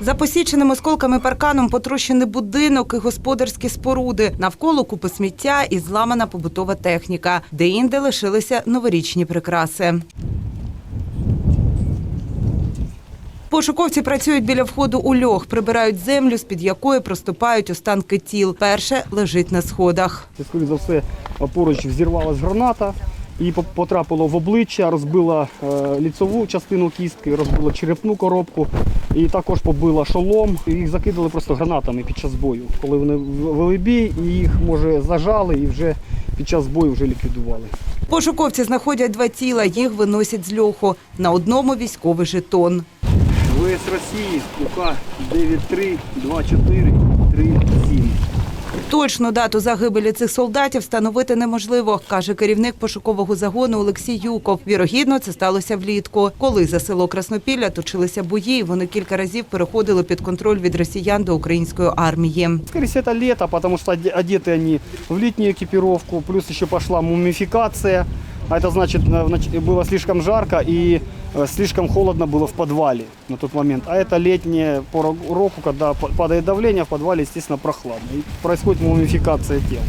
За посіченим осколками парканом потрощений будинок і господарські споруди. Навколо купи сміття і зламана побутова техніка, де інде лишилися новорічні прикраси. Пошуковці працюють біля входу у льох, прибирають землю, з-під якої проступають останки тіл. Перше лежить на сходах. Скоріше за все, поруч взірвалась граната і по- потрапило в обличчя, розбила е, ліцеву частину кістки, розбила черепну коробку і також побила шолом. Їх закидали просто гранатами під час бою. Коли вони вели бій, і їх може зажали і вже під час бою вже ліквідували. Пошуковці знаходять два тіла, їх виносять з льоху. На одному військовий жетон. ВС Росії УК 932437. Точну дату загибелі цих солдатів встановити неможливо, каже керівник пошукового загону Олексій Юков. Вірогідно, це сталося влітку. Коли за село Краснопілля точилися бої, вони кілька разів переходили під контроль від росіян до української армії. Скорее всего, это лето, потому что оде- одеты они в летнюю экипировку, плюс еще пошла мумификация. А это значит, на- внач- было слишком жарко и э, слишком холодно было в подвале на тот момент. А это летняя пора року, когда падает давление, в подвале, естественно, прохладно. И происходит мумификация тел.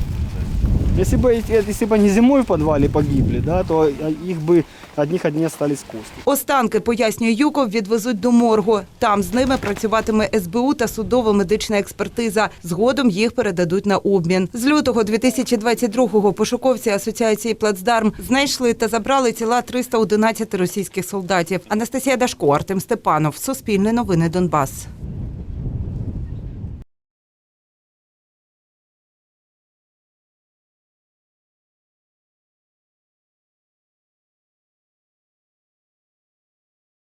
Если бы, эти- если бы они зимой в подвале погибли, да, то э, их бы одних одни остались кости. Останки, пояснює Юков, відвезуть до моргу. Там з ними працюватиме СБУ та судово-медична експертиза. Згодом їх передадуть на обмін. З лютого 2022-го пошуковці асоціації Плацдарм знайшли та забрали тіла 311 російських солдатів. Анастасія Дашко, Артем Степанов. Суспільне новини Донбас.